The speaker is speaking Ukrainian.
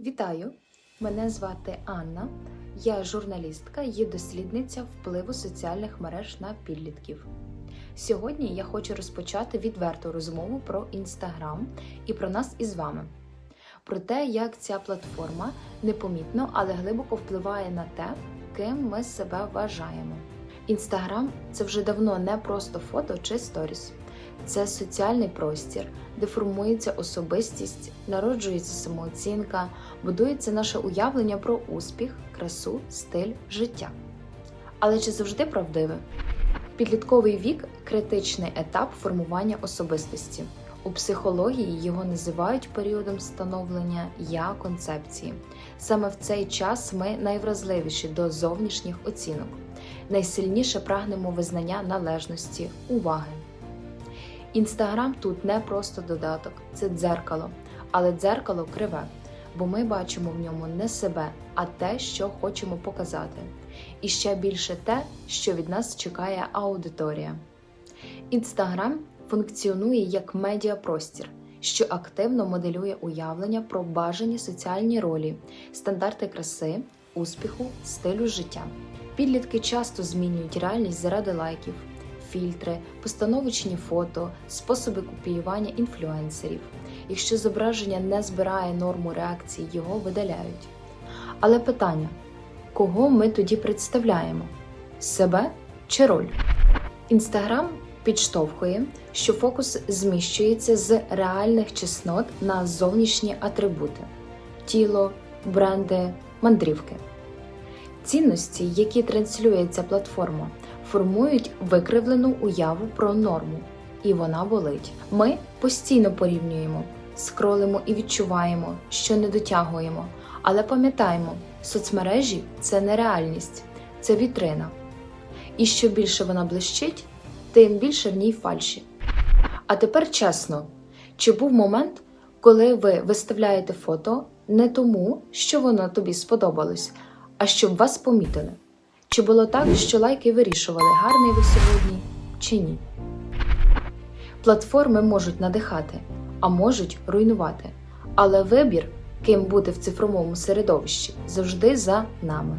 Вітаю! Мене звати Анна. Я журналістка і дослідниця впливу соціальних мереж на підлітків. Сьогодні я хочу розпочати відверту розмову про Інстаграм і про нас із вами. Про те, як ця платформа непомітно, але глибоко впливає на те, ким ми себе вважаємо. Інстаграм це вже давно не просто фото чи сторіс. Це соціальний простір, де формується особистість, народжується самооцінка, будується наше уявлення про успіх, красу, стиль, життя. Але чи завжди правдиве? Підлітковий вік критичний етап формування особистості. У психології його називають періодом становлення я концепції. Саме в цей час ми найвразливіші до зовнішніх оцінок, найсильніше прагнемо визнання належності, уваги. Інстаграм тут не просто додаток, це дзеркало, але дзеркало криве, бо ми бачимо в ньому не себе, а те, що хочемо показати. І ще більше те, що від нас чекає аудиторія. Інстаграм функціонує як медіапростір, що активно моделює уявлення про бажані соціальні ролі, стандарти краси, успіху, стилю життя. Підлітки часто змінюють реальність заради лайків, фільтри, постановочні фото, способи копіювання інфлюенсерів. Якщо зображення не збирає норму реакції, його видаляють. Але питання: кого ми тоді представляємо? Себе чи роль? Інстаграм підштовхує, що фокус зміщується з реальних чеснот на зовнішні атрибути тіло, бренди, мандрівки. Цінності, які транслює ця платформа, формують викривлену уяву про норму, і вона болить. Ми постійно порівнюємо, скролимо і відчуваємо, що не дотягуємо, але пам'ятаємо, соцмережі це не реальність, це вітрина. І що більше вона блищить, тим більше в ній фальші. А тепер чесно, чи був момент, коли ви виставляєте фото не тому, що воно тобі сподобалось, а щоб вас помітили? Чи було так, що лайки вирішували, гарний ви сьогодні чи ні? Платформи можуть надихати, а можуть руйнувати. Але вибір, ким бути в цифровому середовищі, завжди за нами.